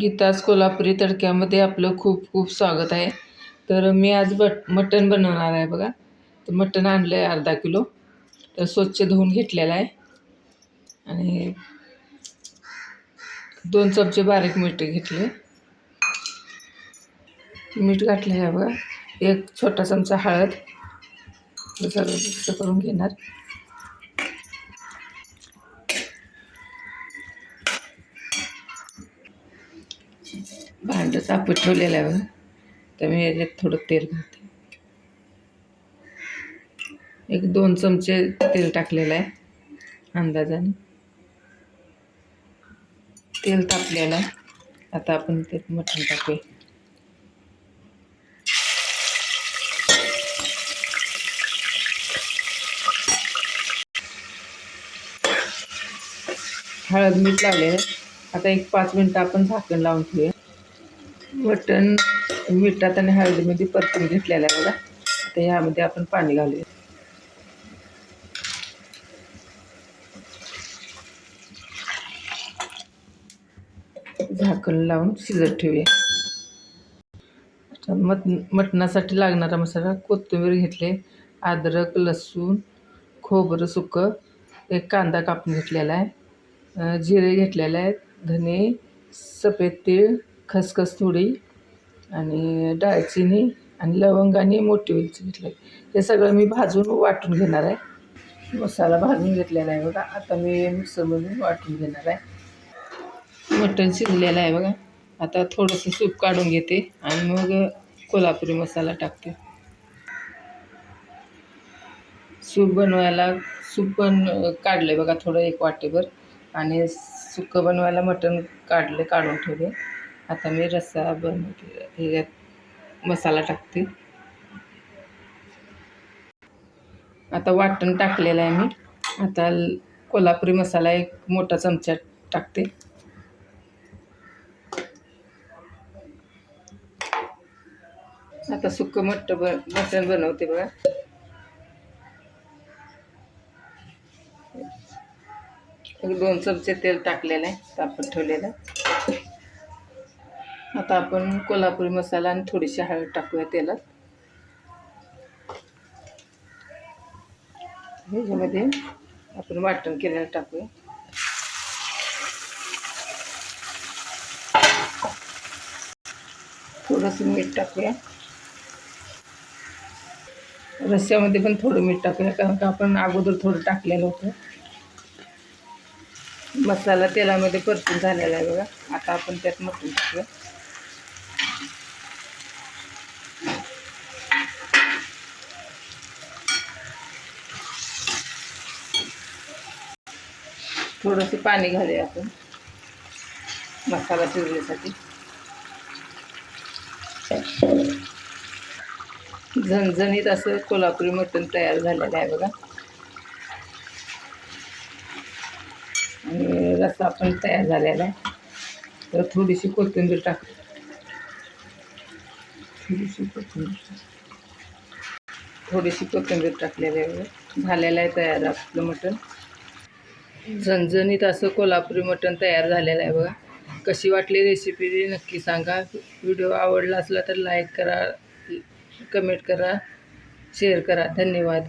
गीताज कोल्हापुरी तडक्यामध्ये आपलं खूप खूप स्वागत आहे. तर मी आज बट मटण बनवणार आहे बघा. तर मटण आणलं आहे अर्धा किलो. तर स्वच्छ धुवून घेतलेलं आहे. आणि दोन चमचे बारीक मीठ घेतले. मीठ घातलेलं आहे बघा. एक छोटा चमचा हळद. सगळं करून घेणार. भांडं तापत ठेवलेलं आहे तर मी याच्यात थोडं तेल घालते. एक दोन चमचे तेल टाकलेलं आहे अंदाजाने. तेल तापलेलं आहे. आता आपण ते मटण टाकूया. हळद मीठ लावलेलं आहे. आता एक पाच मिनटं आपण झाकण लावून ठेवूया. मटण मिठात आणि हळदीमध्ये परतून घेतलेलं आहे बघा. आता ह्यामध्ये आपण पाणी घालूया. झाकण लावून शिजत ठेवूया. आता मट मटणासाठी लागणारा मसाला कोथिंबीर घेतले अद्रक लसूण खोबरं सुकं एक कांदा कापून घेतलेला आहे. जिरे घेतलेले आहेत. धने सफेद तीळ खसखस थोडी आणि डाळचिनी आणि लवंग आणि मोठी वेलची घेतली. हे सगळं मी भाजून वाटून घेणार आहे. मसाला भाजून घेतलेला आहे बघा. आता मी मिक्सरमधून वाटून घेणार आहे. मटण शिजलेलं आहे बघा. आता थोडंसं सूप काढून घेते आणि मग कोल्हापुरी मसाला टाकते. सूप बनवायला सूप पण काढलं आहे बघा थोडं एक वाटेभर. आणि सुकं बनवायला मटण काढले काढून ठेवले. आता मी रस्सा बनवते. ह्याच्यात मसाला टाकते. आता वाटण टाकलेलं आहे मी. आता कोल्हापुरी मसाला एक मोठा चमचा टाकते. आता सुकं मट्ट ब मटण बनवते बघा. एक दोन चमचे तेल टाकलेलं आहे तापत ठेवलेलं आता आपण कोल्हापुरी मसाला आणि थोडीशी हळद टाकूया तेलात. ह्याच्यामध्ये आपण वाटण केलेलं टाकूया. थोडंसं मीठ टाकूया. रस्स्यामध्ये पण थोडं मीठ टाकूया कारण का आपण अगोदर थोडं टाकलेलं होतं. मसाला तेलामध्ये परतून झालेला आहे बघा. आता आपण त्यात मटून टाकूया. थोडंसं पाणी घालूया आपण मसाला शिजण्यासाठी झणझणीत असं कोल्हापुरी मटण तयार झालेलं आहे बघा. आणि रस्सा पण तयार झालेला आहे. तर थोडीशी कोथिंबीर टाक. थोडीशी कोथिंबीर थोडीशी कोथिंबीर टाकलेली आहे. झालेलं आहे तयार आपलं मटण. झणझणीत असं कोल्हापुरी मटण तयार झालेलं आहे बघा. कशी वाटली रेसिपी नक्की सांगा. व्हिडिओ आवडला असला तर लाईक करा कमेंट करा शेअर करा. धन्यवाद.